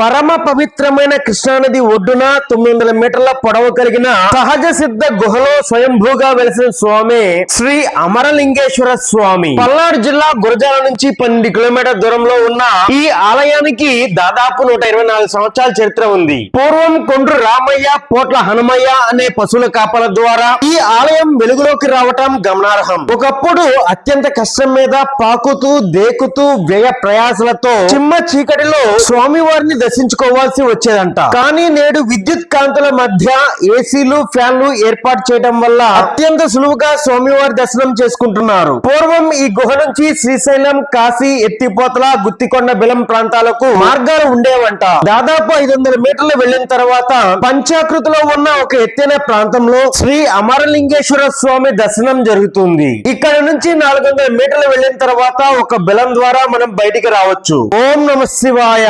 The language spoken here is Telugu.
పరమ పవిత్రమైన కృష్ణానది ఒడ్డున తొమ్మిది వందల మీటర్ల పొడవు కలిగిన సహజ సిద్ధ గుహలో స్వయంభూగా వెలిసిన స్వామి శ్రీ అమరలింగేశ్వర స్వామి. పల్నాడు జిల్లా గురజాల నుంచి పన్నెండు కిలోమీటర్ దూరంలో ఉన్న ఈ ఆలయానికి దాదాపు నూట ఇరవై నాలుగు సంవత్సరాల చరిత్ర ఉంది. పూర్వం కొండ్రు రామయ్య పోట్ల హనుమయ్య అనే పశువుల కాపల ద్వారా ఈ ఆలయం వెలుగులోకి రావటం గమనార్హం. ఒకప్పుడు అత్యంత కష్టం మీద పాకుతూ దేకుతూ వ్యయ ప్రయాసలతో చిమ్మ చీకటిలో స్వామివారిని దర్శించుకోవాల్సి వచ్చేదంట. కానీ నేడు విద్యుత్ కాంతుల మధ్య ఏసీలు ఫ్యాన్లు ఏర్పాటు చేయడం వల్ల అత్యంత సులువుగా స్వామివారి దర్శనం చేసుకుంటున్నారు. పూర్వం ఈ గుహ నుంచి శ్రీశైలం కాశీ ఎత్తిపోతల గుత్తికొండ బెలం ప్రాంతాలకు మార్గాలు ఉండేవంట. దాదాపు ఐదు వందల మీటర్లు వెళ్ళిన తర్వాత పంచాకృతిలో ఉన్న ఒక ఎత్తైన ప్రాంతంలో శ్రీ అమరలింగేశ్వర స్వామి దర్శనం జరుగుతుంది. ఇక్కడ నుంచి నాలుగు వందల మీటర్లు వెళ్ళిన తర్వాత ఒక బెలం ద్వారా మనం బయటికి రావచ్చు. ఓం నమ శివాయ.